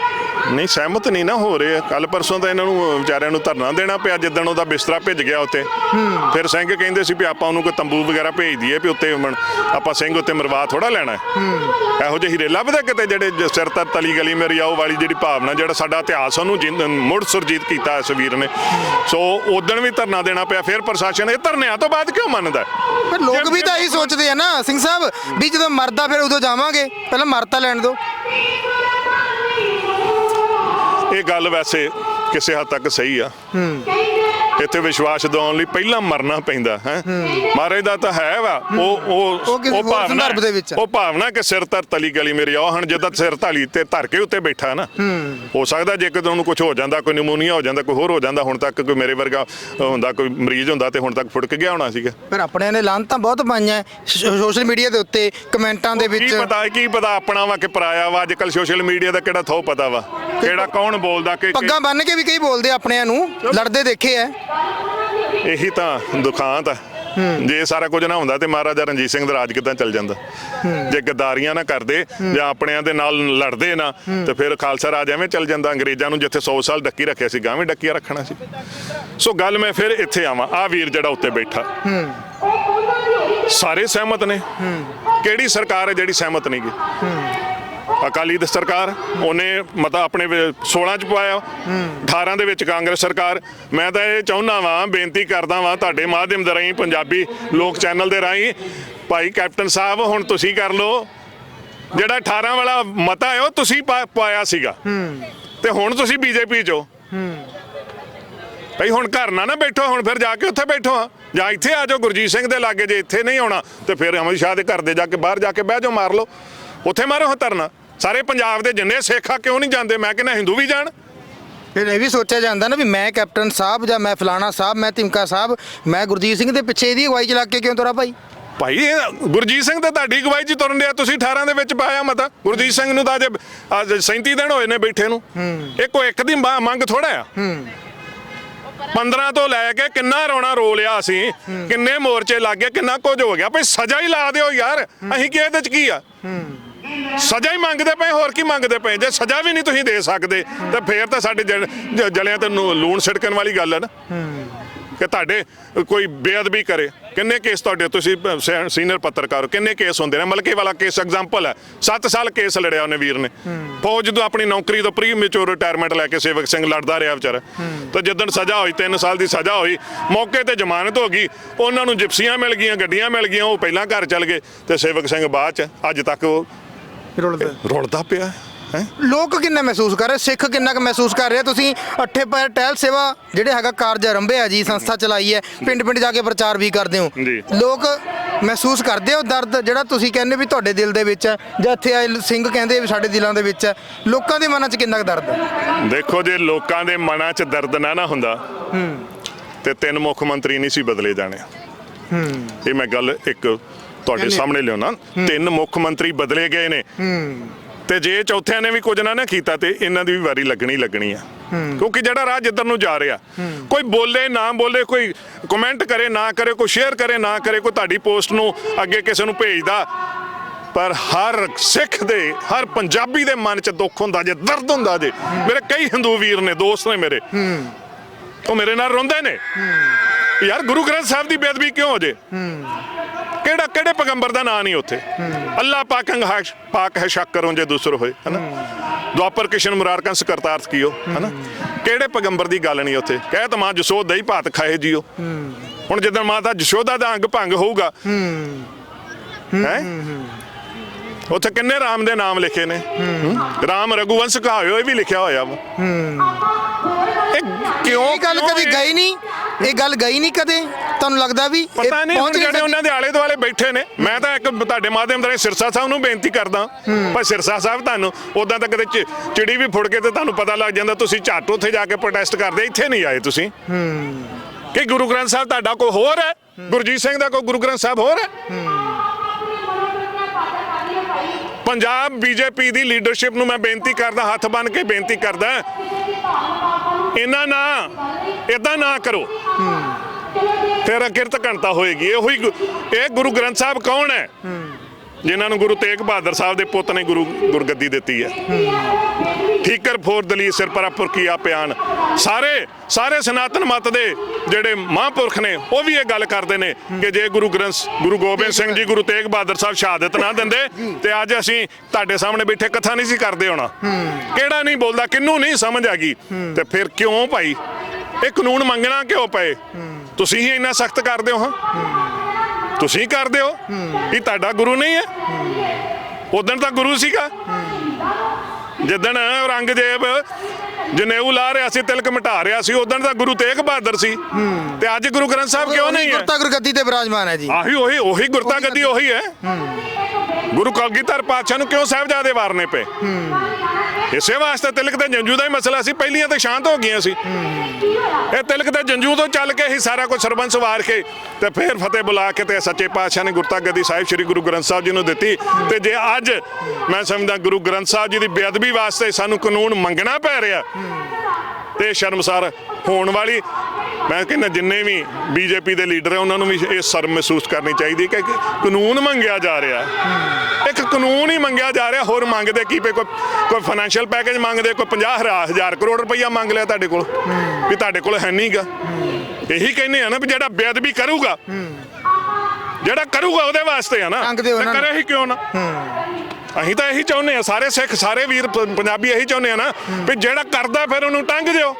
ਨਹੀਂ, ਸਹਿਮਤ ਨਹੀਂ ਨਾ ਹੋ ਰਹੇ। ਕੱਲ ਪਰਸੋਂ ਤਾਂ ਇਹਨਾਂ ਨੂੰ ਵਿਚਾਰਿਆਂ ਨੂੰ ਧਰਨਾ ਦੇਣਾ ਪਿਆ, ਜਿੱਦਣ ਉਹਦਾ ਬਿਸਤਰਾ ਭਿੱਜ ਗਿਆ ਉੱਤੇ ਫਿਰ ਸਿੰਘ ਕਹਿੰਦੇ ਸੀ ਵੀ ਆਪਾਂ ਉਹਨੂੰ ਕੋਈ ਤੰਬੂ ਵਗੈਰਾ ਭੇਜ ਦਈਏ ਵੀ ਉੱਤੇ ਆਪਾਂ ਸਿੰਘ ਉੱਤੇ ਮਰਵਾ ਥੋੜਾ ਲੈਣਾ ਇਹੋ ਜਿਹੇ ਹੀਰੇ ਲੱਭਦੇ ਕਿਤੇ ਜਿਹੜੇ ਸਿਰ ਤਰ ਤਲੀ ਗਲੀ ਮੇਰੀ ਆਓ ਵਾਲੀ ਜਿਹੜੀ ਭਾਵਨਾ, ਜਿਹੜਾ ਸਾਡਾ ਇਤਿਹਾਸ ਉਹਨੂੰ ਮੁੜ ਸੁਰਜੀਤ ਕੀਤਾ ਇਸ ਵੀਰ ਨੇ। ਸੋ ਉਦਣ ਵੀ ਧਰਨਾ ਦੇਣਾ ਪਿਆ, ਫਿਰ ਪ੍ਰਸ਼ਾਸਨ ਇਹ ਧਰਨਿਆਂ ਤੋਂ ਬਾਅਦ ਕਿਉਂ ਮੰਨਦਾ ਪਰ ਲੋਕ ਵੀ ਤਾਂ ਇਹੀ ਸੋਚਦੇ ਆ ਨਾ, ਸਿੰਘ ਸਾਹਿਬ, ਵੀ ਜਦੋਂ ਮਰਦਾ ਫਿਰ ਉਦੋਂ ਜਾਵਾਂਗੇ। ਪਹਿਲਾਂ ਮਰਤਾ ਲੈਣ ਦਿਓ। ਇਹ ਗੱਲ ਵੈਸੇ ਕਿਸੇ ਹੱਦ ਤੱਕ ਸਹੀ ਆ। ਇੱਥੇ ਵਿਸ਼ਵਾਸ ਦਿਵਾਉਣ ਲਈ ਪਹਿਲਾਂ ਮਰਨਾ ਪੈਂਦਾ ਹੈ। ਮਹਾਰਾਜ ਦਾ ਤਾਂ ਹੈ ਵਾ। ਉਹ ਉਹ ਉਹ ਆ। ਉਹ ਭਾਵਨਾ ਕਿ ਸਿਰ ਧਰ ਤਲੀ ਗਲੀ ਮੇਰੇ ਆਹ ਹਣ ਜਦੋਂ ਸਿਰ ਧਾਲੀ ਤੇ ਧਰ ਕੇ ਉੱਤੇ ਬੈਠਾ ਨਾ। ਹੋ ਸਕਦਾ ਜੇ ਕਿਤੇ ਉਹਨੂੰ ਕੁਝ ਹੋ ਜਾਂਦਾ ਕੋਈ ਨਿਮੋਨੀਆ ਹੋ ਜਾਂਦਾ ਕੋਈ ਹੋਰ ਹੋ ਜਾਂਦਾ ਹੁਣ ਤੱਕ ਕੋਈ ਮੇਰੇ ਵਰਗਾ ਹੁੰਦਾ ਕੋਈ ਮਰੀਜ਼ ਹੁੰਦਾ ਤੇ ਹੁਣ ਤੱਕ ਫੁੜਕ ਗਿਆ ਹੋਣਾ ਸੀਗਾ। ਪਰ ਆਪਣਿਆਂ ਨੇ ਲਾਂਤਾਂ ਬਹੁਤ ਪਾਈਆਂ ਸੋਸ਼ਲ ਮੀਡੀਆ ਦੇ ਉੱਤੇ ਕਮੈਂਟਾਂ ਦੇ ਵਿੱਚ ਕੀ ਪਤਾ ਕੀ ਪਤਾ ਆਪਣਾ ਵਾ ਕਿ ਪਰਾਇਆ ਵਾ। ਅੱਜ ਕੱਲ ਸੋਸ਼ਲ ਮੀਡੀਆ ਦਾ ਕਿਹੜਾ ਥੋ ਪਤਾ ਵਾ। ਕਿਹੜਾ ਕੌਣ ਬੋਲਦਾ ਕਿ ਪੱਗਾਂ ਬੰਨ ਕੇ ਵੀ ਕਈ ਬੋਲਦੇ ਆ ਆਪਣਿਆਂ ਨੂੰ ਲੜਦੇ ਦੇਖੇ ਐ। ਇਹੀ ਤਾਂ ਦੁਖਾਂਤ ਹੈ। ਜੇ ਸਾਰਾ ਕੁਝ ਨਾ ਹੁੰਦਾ ਤੇ ਮਹਾਰਾਜਾ ਰਣਜੀਤ ਸਿੰਘ ਦਾ ਰਾਜ ਕਿੱਦਾਂ ਚੱਲ ਜਾਂਦਾ? ਜੇ ਗਦਾਰੀਆਂ ਨਾ ਕਰਦੇ ਜਾਂ ਆਪਣਿਆਂ ਦੇ ਨਾਲ ਲੜਦੇ ਨਾ ਤੇ ਫਿਰ ਖਾਲਸਾ ਰਾਜ ਐਵੇਂ ਚੱਲ ਜਾਂਦਾ ਅੰਗਰੇਜ਼ਾਂ ਨੂੰ ਜਿੱਥੇ 100 ਸਾਲ ਡੱਕੀ ਰੱਖਿਆ ਸੀ ਗਾਵੇਂ ਡੱਕੀਆਂ ਰੱਖਣਾ ਸੀ। ਸੋ ਗੱਲ ਮੈਂ ਫਿਰ ਇੱਥੇ ਆਵਾਂ ਆ ਵੀਰ ਜਿਹੜਾ ਉੱਤੇ ਬੈਠਾ। ਸਾਰੇ ਸਹਿਮਤ ਨੇ। ਕਿਹੜੀ ਸਰਕਾਰ ਹੈ ਜਿਹੜੀ ਸਹਿਮਤ ਨਹੀਂ ਗੀ? ਅਕਾਲੀ ਦੀ ਸਰਕਾਰ, ਉਹਨੇ ਮਤਾ ਆਪਣੇ ਵੇ- 16 ਚ ਪਾਇਆ 18 ਦੇ ਵਿੱਚ ਕਾਂਗਰਸ ਸਰਕਾਰ। ਮੈਂ ਤਾਂ ਇਹ ਚਾਹੁੰਦਾ ਵਾਂ, ਬੇਨਤੀ ਕਰਦਾ ਵਾਂ ਤੁਹਾਡੇ ਮਾਧਿਅਮ ਦੇ ਰਾਹੀਂ, ਪੰਜਾਬੀ ਲੋਕ ਚੈਨਲ ਦੇ ਰਾਹੀਂ, ਭਾਈ ਕੈਪਟਨ ਸਾਹਿਬ, ਹੁਣ ਤੁਸੀਂ ਕਰ ਲਓ। ਜਿਹੜਾ 18 ਵਾਲਾ ਮਤਾ ਹੈ, ਉਹ ਤੁਸੀਂ ਪਾ- ਪਾਇਆ ਸੀਗਾ। ਤੇ ਹੁਣ ਤੁਸੀਂ ਬੀਜੇਪੀ ਚੋ ਭਈ ਹੁਣ ਘਰ ਨਾ ਨਾ ਬੈਠੋ, ਹੁਣ ਫਿਰ ਜਾ ਕੇ ਉੱਥੇ ਬੈਠੋ ਆ ਜਾਂ ਇੱਥੇ ਆ ਜਾਓ, ਗੁਰਜੀਤ ਸਿੰਘ ਦੇ ਲਾਗੇ ਜੇ ਇੱਥੇ ਨਹੀਂ ਆਉਣਾ, ਤੇ ਫਿਰ ਅਮਿਤ ਸ਼ਾਹ ਦੇ ਘਰ ਦੇ ਜਾ ਕੇ ਬਾਹਰ ਜਾ ਕੇ ਬਹਿ ਜਾਓ, ਮਾਰ ਲਓ। ਉੱਥੇ ਮਾਰੋ ਹਾਂ ਧਰਨਾ। ਸਾਰੇ ਪੰਜਾਬ ਦੇ ਜਿੰਨੇ ਸਿੱਖ ਆ ਕਿਉਂ ਨਹੀਂ ਜਾਂਦੇ? ਮੈਂ ਕਹਿੰਦਾ ਹਿੰਦੂ ਵੀ ਜਾਣ। ਫਿਰ ਇਹ ਵੀ ਸੋਚਿਆ ਜਾਂਦਾ ਨਾ ਵੀ ਮੈਂ ਕੈਪਟਨ ਸਾਹਿਬ ਜਾਂ ਮੈਂ ਫਲਾਣਾ ਸਾਹਿਬ ਮੈਂ ਤਿਮਕਾ ਸਾਹਿਬ ਮੈਂ ਗੁਰਜੀਤ ਸਿੰਘ ਦੇ ਪਿੱਛੇ ਇਹਦੀ ਅਗਵਾਈ ਚ ਲੱਗ ਕੇ ਕਿਉਂ ਤੁਰਾ ਭਾਈ? ਭਾਈ ਇਹ ਗੁਰਜੀਤ ਸਿੰਘ ਤੇ ਤੁਹਾਡੀ ਅਗਵਾਈ 'ਚ ਤੁਰਨ ਡਿਆ ਤੁਸੀਂ 18 ਦੇ ਵਿੱਚ ਪਾਇਆ ਮਤਾ। ਗੁਰਜੀਤ ਸਿੰਘ ਨੂੰ ਤਾਂ ਅਜੇ ਅੱਜ 37 ਦਿਨ ਹੋਏ ਨੇ ਬੈਠੇ ਨੂੰ। ਇਹ ਕੋਈ ਇੱਕ ਦੀ ਮ- ਮੰਗ ਥੋੜਾ ਆ। 15 ਤੋਂ ਲੈ ਕੇ ਕਿੰਨਾ ਰੋਣਾ ਰੋ ਲਿਆ ਅਸੀਂ ਕਿੰਨੇ ਮੋਰਚੇ ਲੱਗੇ ਕਿੰਨਾ ਕੁਝ ਹੋ ਗਿਆ। ਭਈ ਸਜ਼ਾ ਹੀ ਲਾ ਦਿਓ ਯਾਰ। ਅਸੀਂ ਕੀ ਇਹਦੇ 'ਚ ਕੀ ਆ? ਸਜ਼ਾ ਹੀ ਮੰਗਦੇ ਪਏ, ਹੋਰ ਕੀ ਮੰਗਦੇ ਪਏ? ਜੇ ਸਜ਼ਾ ਵੀ ਨਹੀਂ ਤੁਸੀਂ ਦੇ ਸਕਦੇ, ਤਾਂ ਫੇਰ ਤਾਂ ਸਾਡੇ ਜਲਿਆਂ ਤੇ ਲੂਣ ਛਿੜਕਣ ਵਾਲੀ ਗੱਲ ਹੈ ਨਾ। ਕਿ ਤੁਹਾਡੇ ਕੋਈ ਬੇਅਦਬੀ ਕਰੇ। ਕਿੰਨੇ ਕੇਸ ਤੁਹਾਡੇ, ਤੁਸੀਂ ਸੀਨੀਅਰ ਪੱਤਰਕਾਰ ਕਿੰਨੇ ਕੇਸ ਹੁੰਦੇ ਨੇ? ਮਲਕੇ ਵਾਲਾ ਕੇਸ ਐਗਜ਼ਾਮਪਲ ਹੈ। 7 ਸਾਲ ਕੇਸ ਲੜਿਆ ਉਹਨੇ ਵੀਰ ਨੇ। ਫੌਜ ਜਦੋਂ ਆਪਣੀ ਨੌਕਰੀ ਤੋਂ ਪ੍ਰੀ ਮੈਚੁਰ ਰਿਟਾਇਰਮੈਂਟ ਲੈ ਕੇ ਸੇਵਕ ਸਿੰਘ ਲੜਦਾ ਰਿਹਾ ਵਿਚਾਰਾ। ਤਾਂ ਜਦੋਂ ਸਜ਼ਾ ਹੋਈ 3 ਸਾਲ ਦੀ ਸਜ਼ਾ ਹੋਈ, ਮੌਕੇ ਤੇ ਜ਼ਮਾਨਤ ਹੋ ਗਈ। ਉਹਨਾਂ ਨੂੰ ਜਿਪਸੀਆਂ ਮਿਲ ਗਈਆਂ, ਗੱਡੀਆਂ ਮਿਲ ਗਈਆਂ, ਉਹ ਪਹਿਲਾਂ ਘਰ ਚਲ ਗਏ। ਤੇ ਸੇਵਕ ਸਿੰਘ ਬਾਅਦ ਚ, ਅੱਜ ਤੱਕ ਉਹ ਰੁਲਦਾ। ਰੁਲਦਾ ਪਿਆ। ਹੈ? ਲੋਕ ਕਿੰਨਾ ਮਹਿਸੂਸ ਕਰ ਰਹੇ? ਸਿੱਖ ਕਿੰਨਾ ਕੁ ਮਹਿਸੂਸ ਕਰ ਰਿਹਾ? ਤੁਸੀਂ ਅੱਠੇ ਪੈਰ ਟਹਿਲ ਸੇਵਾ ਜਿਹੜੇ ਹੈਗਾ ਕਾਰਜ ਆਰੰਭਿਆ ਜੀ ਸੰਸਥਾ ਚਲਾਈ ਹੈ ਪਿੰਡ ਪਿੰਡ ਜਾ ਕੇ ਪ੍ਰਚਾਰ ਵੀ ਕਰਦੇ ਹੋ। ਜੀ। ਲੋਕ ਮਹਿਸੂਸ ਕਰਦੇ ਹੋ ਦਰਦ ਜਿਹੜਾ ਤੁਸੀਂ ਕਹਿੰਦੇ ਵੀ ਤੁਹਾਡੇ ਦਿਲ ਦੇ ਵਿੱਚ ਹੈ ਜਾਂ ਇੱਥੇ ਆਏ ਸਿੰਘ ਕਹਿੰਦੇ ਵੀ ਸਾਡੇ ਦਿਲਾਂ ਦੇ ਵਿੱਚ ਹੈ। ਲੋਕਾਂ ਦੇ ਮਨਾਂ 'ਚ ਕਿੰਨਾ ਕੁ ਦਰਦ ਹੈ? ਦੇਖੋ ਜੇ ਲੋਕਾਂ ਦੇ ਮਨਾਂ 'ਚ ਦਰਦ ਨਾ ਨਾ ਹੁੰਦਾ ਤੇ ਤਿੰਨ ਮੁੱਖ ਮੰਤਰੀ ਨਹੀਂ ਸੀ ਬਦਲੇ ਜਾਣੇ। ਇਹ ਮੈਂ ਗੱਲ ਇੱਕ ਤੁਹਾਡੇ ਸਾਹਮਣੇ ਲਿਆਉਣਾ। ਤਿੰਨ ਮੁੱਖ ਮੰਤਰੀ ਬਦਲੇ ਗਏ ਨੇ। ਤੇ ਜੇ ਚੌਥਿਆਂ ਨੇ ਵੀ ਕੁਝ ਨਾ ਨਾ ਕੀਤਾ ਤੇ ਇਹਨਾਂ ਦੀ ਵੀ ਵਾਰੀ ਲੱਗਣੀ ਲੱਗਣੀ ਆ। ਕਿਉਂਕਿ ਜਿਹੜਾ ਰਾਹ ਜਿੱਧਰ ਨੂੰ ਜਾ ਰਿਹਾ ਕੋਈ ਬੋਲੇ ਨਾ ਬੋਲੇ ਕੋਈ ਕਮੈਂਟ ਕਰੇ ਨਾ ਕਰੇ ਕੋਈ ਸ਼ੇਅਰ ਕਰੇ ਨਾ ਕਰੇ ਕੋਈ ਤੁਹਾਡੀ ਪੋਸਟ ਨੂੰ ਅੱਗੇ ਕਿਸੇ ਨੂੰ ਭੇਜਦਾ। ਪਰ ਹਰ ਸਿੱਖ ਦੇ ਹਰ ਪੰਜਾਬੀ ਦੇ ਮਨ 'ਚ ਦੁੱਖ ਹੁੰਦਾ ਜੇ ਦਰਦ ਹੁੰਦਾ ਜੇ। ਮੇਰੇ ਕਈ ਹਿੰਦੂ ਵੀਰ ਨੇ ਦੋਸਤ ਨੇ ਮੇਰੇ। ਉਹ ਮੇਰੇ ਨਾਲ ਰੋਂਦੇ ਨੇ। ਯਾਰ ਗੁਰੂ ਗ੍ਰੰਥ ਸਾਹਿਬ ਦੀ ਬੇਅਦਬੀ ਕਿਉਂ ਹੋ ਜੇ? ਕਿਹੜਾ ਕਿਹੜੇ ਪੈਗੰਬਰ ਦਾ ਨਾਂ ਨਹੀਂ ਉੱਥੇ? ਅੱਲਾ ਪਾਕੰਗ ਹਾਸ਼ ਪਾਕ ਹੈ ਸ਼ੱਕ ਕਰੋ ਜੇ ਦੂਸਰ ਹੋਏ ਹਨਾ? ਦੁਆਪਰ ਕ੍ਰਿਸ਼ਨ ਮੁਰਾਰ ਕੰਸ ਕਰਤਾਰਥ ਕੀਓ ਹਨਾ? ਕਿਹੜੇ ਪੈਗੰਬਰ ਦੀ ਗੱਲ ਨਹੀਂ ਉੱਥੇ? ਕਹਿ ਤਾਂ ਮਾਂ ਜਸੋਦ ਦਹੀਂ ਭਾਤ ਖਾਏ ਜੀਓ। ਹੁਣ ਜਦੋਂ ਮਾਤਾ ਜਸ਼ੋਦਾ ਦਾ ਅੰਗ ਭੰਗ ਹੋਊਗਾ। ਹੈ। ਉੱਥੇ ਕਿੰਨੇ ਰਾਮ ਦੇ ਨਾਮ ਲਿਖੇ ਨੇ? ਹੂੰ? ਰਾਮ ਰਘੁਵੰਸ਼ ਕਹਾਇਓ ਇਹ ਵੀ ਲਿਖਿਆ ਹੋਇਆ ਵਾ। ਇਹ ਕਿਉਂ ਇਹ ਗੱਲ ਕਦੀ ਗਈ ਨਹੀਂ? ਇਹ ਗੱਲ ਗਈ ਨਹੀਂ ਕਦੇ? ਤੁਹਾਨੂੰ ਲੱਗਦਾ ਵੀ ਇਹ ਪਤਾ ਨਹੀਂ ਹੁਣ ਜਿਹੜੇ? ਉਹਨਾਂ ਦੇ ਆਲੇ ਦੁਆਲੇ ਬੈਠੇ ਨੇ ਮੈਂ ਤਾਂ ਇੱਕ ਤੁਹਾਡੇ ਮਾਧਿਅਮ ਰਾਹੀਂ ਸਿਰਸਾ ਸਾਹਿਬ ਨੂੰ ਬੇਨਤੀ ਕਰਦਾ। ਪਰ ਸਿਰਸਾ ਸਾਹਿਬ ਤੁਹਾਨੂੰ ਉਦਾਂ ਤਾਂ ਕਦੇ ਚਿੜੀ ਵੀ ਫੁੜ ਕੇ ਤੇ ਤੁਹਾਨੂੰ ਪਤਾ ਲੱਗ ਜਾਂਦਾ ਤੁਸੀਂ ਝੱਟ ਉੱਥੇ ਜਾ ਕੇ ਪ੍ਰੋਟੈਸਟ ਕਰਦੇ ਇੱਥੇ ਨਹੀਂ ਆਏ ਤੁਸੀਂ। ਕਿ ਗੁਰੂ ਗ੍ਰੰਥ ਸਾਹਿਬ ਤੁਹਾਡਾ ਕੋਈ ਹੋਰ ਹੈ? ਗੁਰਜੀਤ ਸਿੰਘ ਦਾ ਕੋਈ ਗੁਰੂ ਗ੍ਰੰਥ ਸਾਹਿਬ ਹੋਰ ਹੈ। ਪੰਜਾਬ ਬੀਜੇਪੀ ਦੀ ਲੀਡਰਸ਼ਿਪ ਨੂੰ ਮੈਂ ਬੇਨਤੀ ਕਰਦਾ ਹੱਥ ਬੰਨ ਕੇ ਬੇਨਤੀ ਕਰਦਾ ਇਹਨਾਂ ਨਾ ਇਦਾਂ ਨਾ ਕਰੋ। ਫਿਰ ਕਿਰਤ ਘੰਟਾ ਹੋਏਗੀ। ਇਹੋ ਹੀ ਇਹ ਗੁਰੂ ਗ੍ਰੰਥ ਸਾਹਿਬ ਕੌਣ ਹੈ। ਜਿਨ੍ਹਾਂ ਨੂੰ ਗੁਰੂ ਤੇਗ ਬਹਾਦਰ ਸਾਹਿਬ ਦੇ ਪੁੱਤ ਨੇ ਗੁਰੂ ਗੁਰਗੱਦੀ ਦਿੱਤੀ ਹੈ। ਠੀਕਰ ਫੋਰ ਦਲੀ ਸਿਰ ਪਰਾਪੁਰ ਕੀ ਪਿਆਨ। ਸਾਰੇ ਸਾਰੇ ਸਨਾਤਨ ਮਤ ਦੇ ਜਿਹੜੇ ਮਹਾਂਪੁਰਖ ਨੇ, ਉਹ ਵੀ ਇਹ ਗੱਲ ਕਰਦੇ ਨੇ ਕਿ ਜੇ ਗੁਰੂ ਗ੍ਰੰਥ, ਗੁਰੂ ਗੋਬਿੰਦ ਸਿੰਘ ਜੀ, ਗੁਰੂ ਤੇਗ ਬਹਾਦਰ ਸਾਹਿਬ ਸ਼ਹਾਦਤ ਨਾ ਦਿੰਦੇ, ਤੇ ਅੱਜ ਅਸੀਂ ਤੁਹਾਡੇ ਸਾਹਮਣੇ ਬੈਠੇ ਕਥਾ ਨਹੀਂ ਸੀ ਕਰਦੇ ਹੋਣਾ। ਕਿਹੜਾ ਨਹੀਂ ਬੋਲਦਾ ਕਿੰਨੂੰ ਨਹੀਂ ਸਮਝ ਆ ਗਈ। ਤੇ ਫਿਰ ਕਿਉਂ ਭਾਈ? ਇਹ ਕਾਨੂੰਨ ਮੰਗਣਾ ਕਿਉਂ ਪਏ? ਤੁਸੀਂ ਹੀ ਇੰਨਾ ਸਖਤ ਕਰਦੇ ਹੋ, ਹਾਂ? ਤੁਸੀਂ ਕਰਦੇ ਹੋ? ਇਹ ਤੁਹਾਡਾ ਗੁਰੂ ਨਹੀਂ ਹੈ? ਉਦੋਂ ਤਾਂ ਗੁਰੂ ਸੀਗਾ। ਜਿੱਦਣ ਔਰੰਗਜ਼ੇਬ ਜਨੇਊ ਲਾ ਰਿਹਾ ਸੀ ਤਿਲਕ ਮਿਟਾ ਰਿਹਾ ਸੀ ਉਦੋਂ ਤਾਂ ਗੁਰੂ ਤੇਗ ਬਹਾਦਰ ਸੀ। ਤੇ ਅੱਜ ਗੁਰੂ ਗ੍ਰੰਥ ਸਾਹਿਬ ਕਿਉਂ ਨਹੀਂ ਹੈ? ਗੁਰਤਾ ਗੁਰਗੱਦੀ ਤੇ ਬਿਰਾਜਮਾਨ ਹੈ ਜੀ। ਆਹੀ ਉਹੀ ਉਹੀ ਗੁਰਤਾ ਗੱਦੀ ਉਹੀ ਹੈ। ਗੁਰੂ ਕਲਗੀਧਰ ਪਾਤਸ਼ਾਹ ਨੂੰ ਕਿਉਂ ਸਾਹਿਬਜ਼ਾਦੇ ਵਾਰਨੇ ਪਏ? ਇਸੇ ਵਾਸਤੇ ਤਿਲਕ ਤੇ ਜੰਜੂ ਦਾ ਹੀ ਮਸਲਾ ਸੀ ਪਹਿਲੀਆਂ ਤਾਂ ਸ਼ਾਂਤ ਹੋ ਗਈਆਂ ਸੀ। ਇਹ ਤਿਲਕ ਤੇ ਜੰਜੂ ਤੋਂ ਚੱਲ ਕੇ ਹੀ ਸਾਰਾ ਕੁਝ ਸਰਬੰਸ ਵਾਰ ਕੇ ਤੇ ਫਿਰ ਫਤਿਹ ਬੁਲਾ ਕੇ ਤੇ ਸੱਚੇ ਪਾਤਸ਼ਾਹ ਨੇ ਗੁਰਤਾ ਗੱਦੀ ਸਾਹਿਬ ਸ੍ਰੀ ਗੁਰੂ ਗ੍ਰੰਥ ਸਾਹਿਬ ਜੀ ਨੂੰ ਦਿੱਤੀ। ਤੇ ਜੇ ਅੱਜ ਮੈਂ ਸਮਝਦਾ ਗੁਰੂ ਗ੍ਰੰਥ ਸਾਹਿਬ ਜੀ ਦੀ ਬੇਅਦਬੀ ਵਾਸਤੇ ਸਾਨੂੰ ਕਾਨੂੰਨ ਮੰਗਣਾ ਪੈ ਰਿਹਾ। ਤੇ ਸ਼ਰਮਸਾਰ ਹੋਣ ਵਾਲੀ ਮੈਂ ਕਹਿੰਦਾ ਜਿੰਨੇ ਵੀ ਬੀਜੇਪੀ ਦੇ ਲੀਡਰ ਆ ਉਹਨਾਂ ਨੂੰ ਵੀ ਇਹ ਸ਼ਰਮ ਮਹਿਸੂਸ ਕਰਨੀ ਚਾਹੀਦੀ ਕਿ ਕਿ ਕਾਨੂੰਨ ਮੰਗਿਆ ਜਾ ਰਿਹਾ। ਇੱਕ ਕਾਨੂੰਨ ਹੀ ਮੰਗਿਆ ਜਾ ਰਿਹਾ ਹੋਰ ਮੰਗਦੇ ਕੀ ਪਏ? ਕੋਈ ਕੋਈ ਫਾਈਨੈਂਸ਼ੀਅਲ ਪੈਕੇਜ ਮੰਗਦੇ ਕੋਈ 50 ਹਜ਼ਾਰ ਕਰੋੜ ਰੁਪਈਆ ਮੰਗ ਲਿਆ ਤੁਹਾਡੇ ਕੋਲ ਵੀ ਤੁਹਾਡੇ ਕੋਲ ਹੈ ਨਹੀਂਗਾ ਇਹੀ ਕਹਿੰਦੇ ਆ ਨਾ ਵੀ ਜਿਹੜਾ ਬੇਅਦਬੀ ਕਰੂਗਾ ਜਿਹੜਾ ਕਰੂਗਾ ਉਹਦੇ ਵਾਸਤੇ ਆ ਨੂੰ। ਕਰੇ ਹੀ ਕਿਉਂ ਨਾ? ਅਸੀਂ ਤਾਂ ਇਹੀ ਚਾਹੁੰਦੇ ਆ ਸਾਰੇ ਸਿੱਖ, ਸਾਰੇ ਵੀਰ ਪ- ਪੰਜਾਬੀ ਇਹੀ ਚਾਹੁੰਦੇ ਆ ਨਾ ਵੀ ਜਿਹੜਾ ਕਰਦਾ ਫਿਰ ਉਹਨੂੰ ਟੰਗ ਦਿਓ।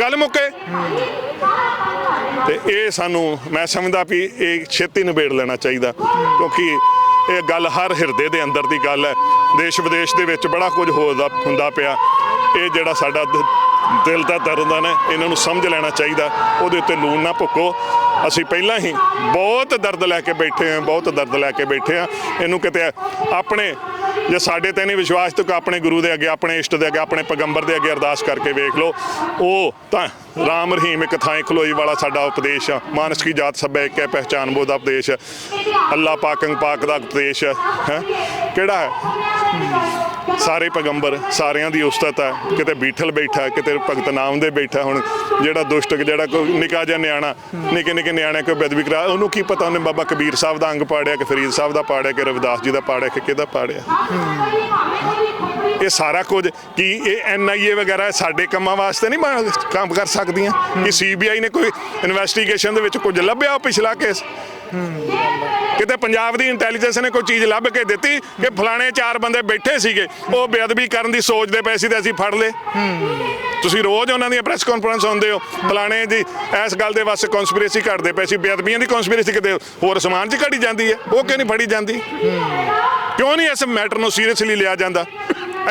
ਗੱਲ ਮੁੱਕੇ ਤੇ ਇਹ ਸਾਨੂੰ, ਮੈਂ ਸਮਝਦਾ ਵੀ ਇਹ ਛੇਤੀ ਨਿਬੇੜ ਲੈਣਾ ਚਾਹੀਦਾ, ਕਿਉਂਕਿ ਇਹ ਗੱਲ ਹਰ ਹਿਰਦੇ ਦੇ ਅੰਦਰ ਦੀ ਗੱਲ ਹੈ। ਦੇਸ਼ ਵਿਦੇਸ਼ ਦੇ ਵਿੱਚ ਬੜਾ ਕੁਝ ਹੋਦਾ, ਹੁੰਦਾ ਪਿਆ। ਇਹ ਜਿਹੜਾ ਸਾਡਾ ਦ- ਦਿਲ ਦਾ ਦਰਦ ਹੈ ਨਾ, ਇਹਨਾਂ ਨੂੰ ਸਮਝ ਲੈਣਾ ਚਾਹੀਦਾ। ਉਹਦੇ ਉੱਤੇ ਲੂਣ ਨਾ ਭੁੱਕੋ ਅਸੀਂ ਪਹਿਲਾਂ ਹੀ ਬਹੁਤ ਦਰਦ ਲੈ ਕੇ ਬੈਠੇ ਹਾਂ, ਬਹੁਤ ਦਰਦ ਲੈ ਕੇ ਬੈਠੇ ਹਾਂ। ਇਹਨੂੰ ਕਿਤੇ ਆਪਣੇ, ਜੇ ਸਾਡੇ ਤੇ ਨਹੀਂ ਵਿਸ਼ਵਾਸ, ਤਾਂ ਆਪਣੇ ਗੁਰੂ ਦੇ ਅੱਗੇ, ਆਪਣੇ ਇਸ਼ਟ ਦੇ ਅੱਗੇ, ਆਪਣੇ ਪੈਗੰਬਰ ਦੇ ਅੱਗੇ ਅਰਦਾਸ ਕਰਕੇ ਵੇਖ ਲਓ। ਉਹ ਤਾਂ ਰਾਮ ਰਹੀਮ ਇੱਕ ਥਾਂ ਖਲੋਈ ਵਾਲਾ ਸਾਡਾ ਉਪਦੇਸ਼ ਆ। ਮਾਨਸ ਕੀ ਜਾਤ ਸਭੈ ਇੱਕ ਹੈ ਪਹਿਚਾਨ, ਬੋਧ ਦਾ ਉਪਦੇਸ਼ ਅੱਲਾ ਪਾਕੰਗ ਪਾਕ ਦਾ ਉਪਦੇਸ਼ ਹੈ? ਕਿਹੜਾ ਹੈ? ਸਾਰੇ ਪੈਗੰਬਰ, ਸਾਰਿਆਂ ਦੀ ਉਸਤਤ ਹੈ। ਕਿਤੇ ਬੀਠਲ ਬੈਠਾ ਕਿਤੇ ਭਗਤ ਨਾਮ ਦੇ ਬੈਠਾ ਹੁਣ। ਜਿਹੜਾ ਦੁਸ਼ਟਕ ਜਿਹੜਾ ਕੋਈ ਨਿਕਾ ਜਿਹਾ ਨਿਆਣਾ, ਨਿੱਕੇ ਨਿੱਕੇ ਨਿਆਣੇ ਕੋਈ ਬੇਦਬੀ ਕਰਾ ਉਹਨੂੰ ਕੀ ਪਤਾ ਉਹਨੇ ਬਾਬਾ ਕਬੀਰ ਸਾਹਿਬ ਦਾ ਅੰਗ ਪਾੜਿਆ ਕਿ ਫਰੀਦ ਸਾਹਿਬ ਦਾ ਪਾੜਿਆ ਕਿ ਰਵਿਦਾਸ ਜੀ ਦਾ ਪਾੜਿਆ ਕਿ ਕਿਹਦਾ ਪਾੜਿਆ? ਇਹ ਸਾਰਾ ਕੁਝ ਕਿ ਇਹ ਐਨਆਈਏ ਵਗੈਰਾ ਸਾਡੇ ਕੰਮਾਂ ਵਾਸਤੇ ਨਹੀਂ ਕੰਮ ਕਰ ਸਕਦੀਆਂ? ਕਿ ਸੀਬੀਆਈ ਨੇ ਕੋਈ ਇਨਵੈਸਟੀਗੇਸ਼ਨ ਦੇ ਵਿੱਚ ਕੁਝ ਲੱਭਿਆ ਪਿਛਲਾ ਕੇਸ ਕਿਤੇ ਪੰਜਾਬ ਦੀ ਇੰਟੈਲੀਜੈਂਸ ਨੇ ਕੋਈ ਚੀਜ਼ ਲੱਭ ਕੇ ਦਿੱਤੀ ਕਿ ਫਲਾਣੇ ਚਾਰ ਬੰਦੇ ਬੈਠੇ ਸੀਗੇ, ਉਹ ਬੇਅਦਬੀ ਕਰਨ ਦੀ ਸੋਚਦੇ ਪਏ ਸੀ ਤੇ ਅਸੀਂ ਫੜ ਲਏ। ਤੁਸੀਂ ਰੋਜ਼ ਉਹਨਾਂ ਦੀਆਂ ਪ੍ਰੈਸ ਕਾਨਫਰੰਸ ਹੁੰਦੇ ਹੋ, ਫਲਾਣੇ ਦੀ ਇਸ ਗੱਲ ਦੇ ਵਾਸਤੇ ਕਨਸਪੀਰੇਸੀ ਕਰਦੇ ਪਏ ਸੀ, ਬੇਅਦਬੀਆਂ ਦੀ ਕਨਸਪੀਰੇਸੀ ਕਿਤੇ ਹੋਰ ਸਮਾਨ 'ਚ ਘੜੀ ਜਾਂਦੀ ਹੈ, ਉਹ ਕਿਉਂ ਨਹੀਂ ਫੜੀ ਜਾਂਦੀ? ਕਿਉਂ ਨਹੀਂ ਇਸ ਮੈਟਰ ਨੂੰ ਸੀਰੀਅਸਲੀ ਲਿਆ ਜਾਂਦਾ?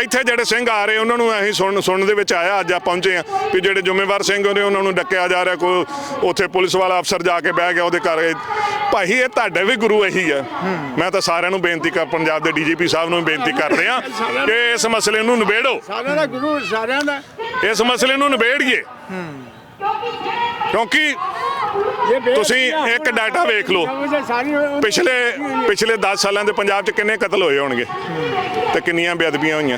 ਇੱਥੇ ਜਿਹੜੇ ਸਿੰਘ ਆ ਰਹੇ ਉਹਨਾਂ ਨੂੰ ਅਸੀਂ ਸੁਣਨ ਸੁਣਨ ਦੇ ਵਿੱਚ ਆਇਆ ਅੱਜ ਆ ਪਹੁੰਚੇ ਆ ਵੀ ਜਿਹੜੇ ਜ਼ਿੰਮੇਵਾਰ ਸਿੰਘ ਨੇ ਉਹਨਾਂ ਨੂੰ ਡੱਕਿਆ ਜਾ ਰਿਹਾ ਕੋਈ ਉੱਥੇ ਪੁਲਿਸ ਵਾਲਾ ਅਫਸਰ ਜਾ ਕੇ ਬਹਿ ਗਿਆ ਉਹਦੇ ਘਰ। ਭਾਈ ਇਹ ਤੁਹਾਡੇ ਵੀ ਗੁਰੂ ਇਹੀ ਹੈ। ਮੈਂ ਤਾਂ ਸਾਰਿਆਂ ਨੂੰ ਬੇਨਤੀ ਕਰ ਪੰਜਾਬ ਦੇ ਡੀਜੀਪੀ ਸਾਹਿਬ ਨੂੰ ਵੀ ਬੇਨਤੀ ਕਰ ਰਿਹਾ ਕਿ ਇਸ ਮਸਲੇ ਨੂੰ ਨਿਬੇੜੋ। ਸਾਰਿਆਂ ਦਾ ਗੁਰੂ ਸਾਰਿਆਂ ਦਾ। ਇਸ ਮਸਲੇ ਨੂੰ ਨਿਬੇੜੀਏ। ਕਿਉਂਕਿ ਤੁਸੀਂ। ਇੱਕ ਡਾਟਾ ਵੇਖ ਲਓ। ਪਿਛਲੇ ਪਿਛਲੇ 10 ਸਾਲਾਂ ਦੇ ਪੰਜਾਬ 'ਚ ਕਿੰਨੇ ਕਤਲ ਹੋਏ ਹੋਣਗੇ ਤੇ ਕਿੰਨੀਆਂ ਬੇਅਦਬੀਆਂ ਹੋਈਆਂ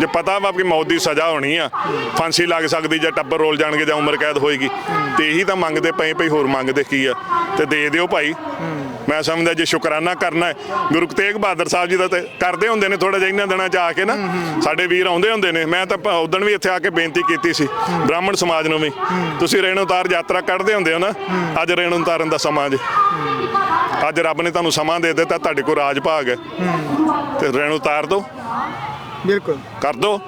ਜੇ ਪਤਾ ਵਾ ਕਿ ਮੌਤ ਦੀ ਸਜ਼ਾ ਹੋਣੀ ਆ ਫਾਂਸੀ ਲੱਗ ਸਕਦੀ ਜਾਂ ਟੱਬਰ ਰੋਲ ਜਾਣਗੇ ਜਾਂ ਉਮਰ ਕੈਦ ਹੋਏਗੀ ਤੇ ਇਹੀ ਤਾਂ ਮੰਗਦੇ ਪਏ ਭਈ ਹੋਰ ਮੰਗਦੇ ਕੀ ਆ ਤੇ ਦੇ ਦਿਓ ਭਾਈ ਮੈਂ ਸਮਝਦਾ ਜੇ ਸ਼ੁਕਰਾਨਾ ਕਰਨਾ ਹੈ ਗੁਰੂ ਤੇਗ ਬਹਾਦਰ ਸਾਹਿਬ ਜੀ ਦਾ ਤੇ ਕਰਦੇ ਹੁੰਦੇ ਨੇ ਥੋੜਾ ਜਿਹਾ ਇਹਨਾਂ ਦਿਨਾਂ 'ਚ ਆ ਕੇ ਨਾ ਸਾਡੇ ਵੀਰ ਆਉਂਦੇ ਹੁੰਦੇ ਨੇ ਮੈਂ ਤਾਂ ਉਦੋਂ ਵੀ ਇੱਥੇ ਆ ਕੇ ਬੇਨਤੀ ਕੀਤੀ ਸੀ ਬ੍ਰਾਹਮਣ ਸਮਾਜ ਨੂੰ ਵੀ। ਤੁਸੀਂ ਰੇਣੂ ਤਾਰ ਯਾਤਰਾ ਕੱਢਦੇ ਹੁੰਦੇ ਹੋ ਨਾ ਅੱਜ ਰੇਣੂ ਤਾਰਨ ਦਾ ਸਮਾਂ ਜੀ। ਅੱਜ ਰੱਬ ਨੇ ਤੁਹਾਨੂੰ ਸਮਾਂ ਦੇ ਦਿੱਤਾ ਤੁਹਾਡੇ ਕੋਲ ਰਾਜ ਭਾਗ ਹੈ। ਤੇ ਰੇਣੂ ਉਤਾਰ ਦਿਓ ਬਿਲਕੁਲ। ਕਰ ਦਿਓ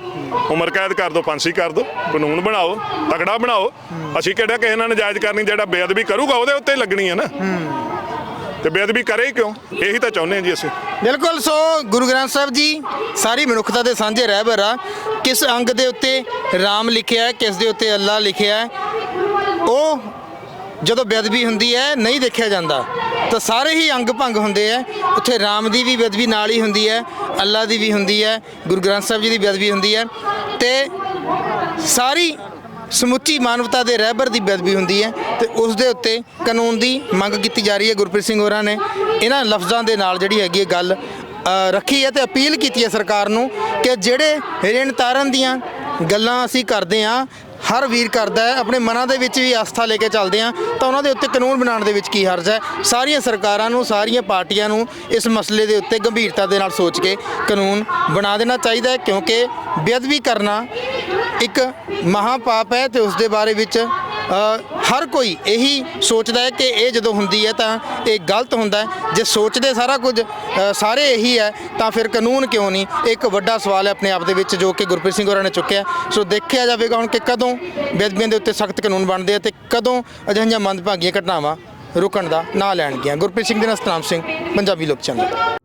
ਉਮਰ ਕੈਦ ਕਰ ਦਿਓ ਫਾਂਸੀ ਕਰ ਦਿਓ ਕਾਨੂੰਨ ਬਣਾਓ ਤਕੜਾ ਬਣਾਓ। ਅਸੀਂ ਕਿਹੜਾ ਕਿਸੇ ਨਾਲ ਨਜਾਇਜ਼ ਕਰਨੀ ਜਿਹੜਾ ਬੇਅਦਬੀ ਕਰੂਗਾ ਉਹਦੇ ਉੱਤੇ ਲੱਗਣੀ ਹੈ ਨਾ। ਤੇ ਬੇਅਦਬੀ ਕਰੇ ਕਿਉਂ? ਇਹੀ ਤਾਂ ਚਾਹੁੰਦੇ ਹਾਂ ਜੀ ਅਸੀਂ। ਬਿਲਕੁਲ, ਸੋ ਗੁਰੂ ਗ੍ਰੰਥ ਸਾਹਿਬ ਜੀ, ਸਾਰੀ ਮਨੁੱਖਤਾ ਦੇ ਸਾਂਝੇ ਰਹਿਬਰ ਆ ਕਿਸ ਅੰਗ ਦੇ ਉੱਤੇ ਰਾਮ ਲਿਖਿਆ ਹੈ, ਕਿਸ ਦੇ ਉੱਤੇ ਅੱਲਾ ਲਿਖਿਆ ਹੈ, ਉਹ ਜਦੋਂ ਬੇਅਦਬੀ ਹੁੰਦੀ ਹੈ, ਨਹੀਂ ਦੇਖਿਆ ਜਾਂਦਾ। ਤਾਂ ਸਾਰੇ ਹੀ ਅੰਗ ਭੰਗ ਹੁੰਦੇ ਆ ਉੱਥੇ ਰਾਮ ਦੀ ਵੀ ਬੇਅਦਬੀ ਨਾਲ ਹੀ ਹੁੰਦੀ ਹੈ, ਅੱਲਾ ਦੀ ਵੀ ਹੁੰਦੀ ਹੈ, ਗੁਰੂ ਗ੍ਰੰਥ ਸਾਹਿਬ ਜੀ ਦੀ ਬੇਅਦਬੀ ਹੁੰਦੀ ਹੈ। ਤੇ ਸਾਰੀ ਸਮੁੱਚੀ ਮਾਨਵਤਾ ਦੇ ਰਹਿਬਰ ਦੀ ਬੇਅਦਬੀ ਹੁੰਦੀ ਹੈ ਤੇ ਉਸ ਦੇ ਉੱਤੇ ਕਾਨੂੰਨ ਦੀ ਮੰਗ ਕੀਤੀ ਜਾ ਰਹੀ ਹੈ ਗੁਰਪ੍ਰੀਤ ਸਿੰਘ ਹੋਰਾਂ ਨੇ। ਇਹਨਾਂ ਲਫ਼ਜ਼ਾਂ ਦੇ ਨਾਲ ਜਿਹੜੀ ਹੈਗੀ ਹੈ ਗੱਲ ਰੱਖੀ ਹੈ ਤੇ ਅਪੀਲ ਕੀਤੀ ਹੈ ਸਰਕਾਰ ਨੂੰ ਕਿ ਜਿਹੜੇ ਰਿਣ ਤਾਰਨ ਦੀਆਂ ਗੱਲਾਂ ਅਸੀਂ ਕਰਦੇ ਹਾਂ, ਹਰ ਵੀਰ ਕਰਦਾ ਹੈ, ਆਪਣੇ ਮਨਾਂ ਦੇ ਵਿੱਚ ਵੀ ਆਸਥਾ ਲੈ ਕੇ ਚੱਲਦੇ ਹਾਂ, ਤਾਂ ਉਹਨਾਂ ਦੇ ਉੱਤੇ ਕਾਨੂੰਨ ਬਣਾਉਣ ਦੇ ਵਿੱਚ ਕੀ ਹਰਜ ਹੈ? ਸਾਰੀਆਂ ਸਰਕਾਰਾਂ ਨੂੰ, ਸਾਰੀਆਂ ਪਾਰਟੀਆਂ ਨੂੰ ਇਸ ਮਸਲੇ ਦੇ ਉੱਤੇ ਗੰਭੀਰਤਾ ਦੇ ਨਾਲ ਸੋਚ ਕੇ ਕਾਨੂੰਨ ਬਣਾ ਦੇਣਾ ਚਾਹੀਦਾ ਹੈ, ਕਿਉਂਕਿ ਬੇਅਦਬੀ ਕਰਨਾ ਇੱਕ ਮਹਾਪਾਪ ਹੈ ਤੇ ਉਸ ਦੇ ਬਾਰੇ ਵਿੱਚ ਹਰ ਕੋਈ ਇਹੀ ਸੋਚਦਾ ਹੈ ਕਿ ਇਹ ਜਦੋਂ ਹੁੰਦੀ ਹੈ ਤਾਂ ਇਹ ਗਲਤ ਹੁੰਦਾ ਹੈ। ਜੇ ਸੋਚਦੇ ਸਾਰਾ ਕੁਝ ਸਾਰੇ ਇਹੀ ਹੈ, ਤਾਂ ਫਿਰ ਕਾਨੂੰਨ ਕਿਉਂ ਨਹੀਂ? ਇਹ ਇੱਕ ਵੱਡਾ ਸਵਾਲ ਹੈ ਆਪਣੇ ਆਪ ਦੇ ਵਿੱਚ ਜੋ ਕਿ ਗੁਰਪ੍ਰੀਤ ਸਿੰਘ ਹੋਰਾਂ ਨੇ ਚੁੱਕਿਆ। ਸੋ ਦੇਖਿਆ ਜਾਵੇਗਾ ਹੁਣ ਕਿ ਕਦੋਂ ਬੇਅਦਬੀਆਂ ਦੇ ਉੱਤੇ ਸਖਤ ਕਾਨੂੰਨ ਬਣਦੇ ਆ ਤੇ ਕਦੋਂ ਅਜਿਹੀਆਂ ਮੰਦਭਾਗੀਆਂ ਘਟਨਾਵਾਂ ਰੁਕਣ ਦਾ ਨਾਂ ਲੈਣਗੀਆਂ। ਗੁਰਪ੍ਰੀਤ ਸਿੰਘ ਦੇ ਨਾਲ ਸਤਨਾਮ ਸਿੰਘ, ਪੰਜਾਬੀ ਲੋਕ ਚੈਨਲ।